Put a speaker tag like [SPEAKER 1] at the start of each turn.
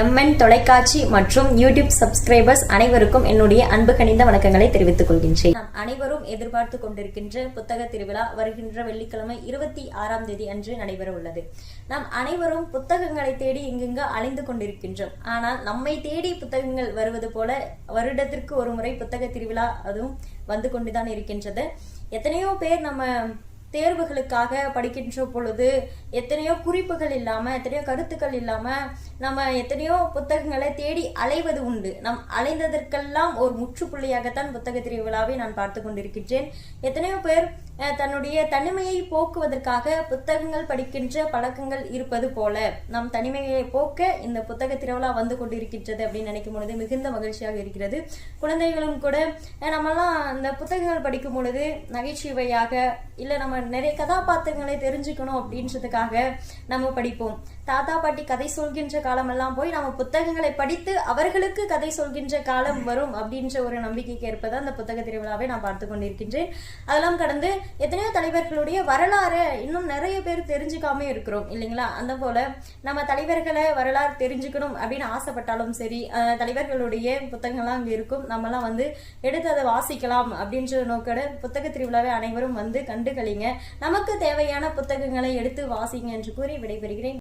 [SPEAKER 1] MN தொலைக்காட்சி மற்றும் YouTube subscribers அனைவருக்கும் என்னுடைய அன்பு கணிந்த வணக்கங்களை தெரிவித்துக் கொள்கின்றேன். நாம் அனைவரும் எதிர்பார்த்து கொண்டிருக்கின்ற புத்தக திருவிழா வருகின்ற வெள்ளிக்கிழமை இருபத்தி ஆறாம் தேதி அன்று நடைபெற உள்ளது. நாம் அனைவரும் புத்தகங்களை தேடி இங்குங்க அலைந்து கொண்டிருக்கின்றோம். ஆனால் நம்மை தேடி புத்தகங்கள் வருவது போல வருடத்திற்கு ஒரு முறை புத்தக திருவிழா அதுவும் வந்து கொண்டுதான் இருக்கின்றது. எத்தனையோ பேர் நம்ம தேர்வுகளுக்காக படிக்கின்ற பொழுது எத்தனையோ குறிப்புகள் இல்லாமல் எத்தனையோ கருத்துக்கள் இல்லாமல் நம்ம எத்தனையோ புத்தகங்களை தேடி அலைவது உண்டு. நம் அலைந்ததற்கெல்லாம் ஒரு முற்றுப்புள்ளியாகத்தான் புத்தக திருவிழாவை நான் பார்த்து கொண்டிருக்கின்றேன். எத்தனையோ பேர் தன்னுடைய தனிமையை போக்குவதற்காக புத்தகங்கள் படிக்கின்ற பழக்கங்கள் இருப்பது போல நம் தனிமையை போக்க இந்த புத்தக திருவிழா வந்து கொண்டிருக்கின்றது அப்படின்னு நினைக்கும் பொழுது மிகுந்த மகிழ்ச்சியாக இருக்கிறது. குழந்தைகளும் கூட நம்மெல்லாம் நம்மலாம் இந்த புத்தகங்கள் படிக்கும் பொழுது நகைச்சுவையாக இல்லை நம்ம நிறைய கதாபாத்திரங்களை தெரிஞ்சுக்கணும் அப்படின்றதுக்காக நம்ம படிப்போம். தாத்தா பாட்டி கதை சொல்கின்ற காலமெல்லாம் போய் நம்ம புத்தகங்களை படித்து அவர்களுக்கு கதை சொல்கின்ற காலம் வரும் அப்படின்ற ஒரு நம்பிக்கைக்கு ஏற்பதான் அந்த புத்தக திருவிழாவை நான் பார்த்து கொண்டிருக்கின்றேன். அதெல்லாம் கடந்து எத்தனையோ தலைவர்களுடைய வரலாறு இன்னும் நிறைய பேர் தெரிஞ்சுக்காம இருக்கிறோம் இல்லைங்களா? அந்த போல நம்ம தலைவர்களை வரலாறு தெரிஞ்சுக்கணும் அப்படின்னு ஆசைப்பட்டாலும் சரி தலைவர்களுடைய புத்தகங்கள்லாம் அங்கே இருக்கும். நம்மலாம் வந்து எடுத்து அதை வாசிக்கலாம் அப்படின்ற நோக்கோட புத்தக திருவிழாவை அனைவரும் வந்து கண்டுகளிங்க. நமக்கு தேவையான புத்தகங்களை எடுத்து வாசிங்க என்று கூறி விடைபெறுகிறேன்.